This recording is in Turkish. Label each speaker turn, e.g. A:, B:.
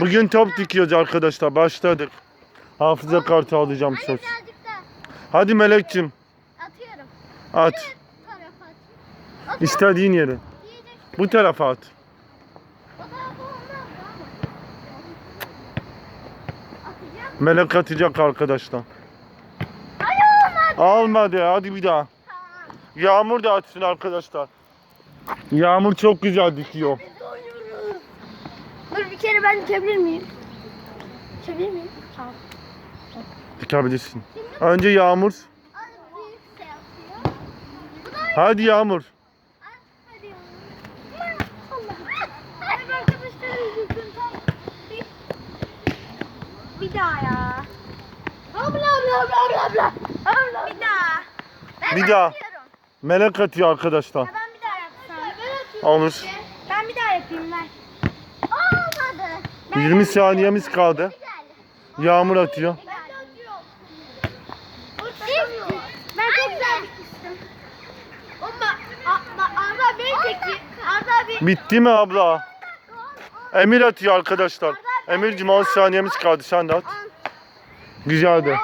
A: Bugün top dikiyoruz arkadaşlar. Başladık. Hafıza kartı alacağım söz. Hadi Melek'cim
B: atıyorum.
A: at. İstediğin yere. Bu tarafa at. Melek atacak arkadaşlar.
B: Hayır olmadı.
A: Almadı. Hadi bir daha. Yağmur da atsın arkadaşlar. Yağmur çok güzel dikiyor.
B: Kere ben dikebilir miyim? Dikebilir miyim? Tamam.
A: Dikebilirsin. Önce Yağmur. Hadi Yağmur.
B: Bir, daha ya. Abla abla abla abla abla. Bir daha. Ben
A: Bir daha.
B: atıyorum.
A: Melek atıyor arkadaşlar.
B: Ben bir daha yapsam.
A: Olur.
B: Ben bir daha yapayım ver. Olmadı.
A: 20 saniyemiz kaldı. Yağmur atıyor.
B: Ben de atıyorum. Ben çok güzel dikmiştim. Ama Arda beni çekti. Arda bir
A: Bitti mi abla? Emir atıyor arkadaşlar. Emir'cim 10 saniyemiz kaldı. Sen de at. Güzeldi.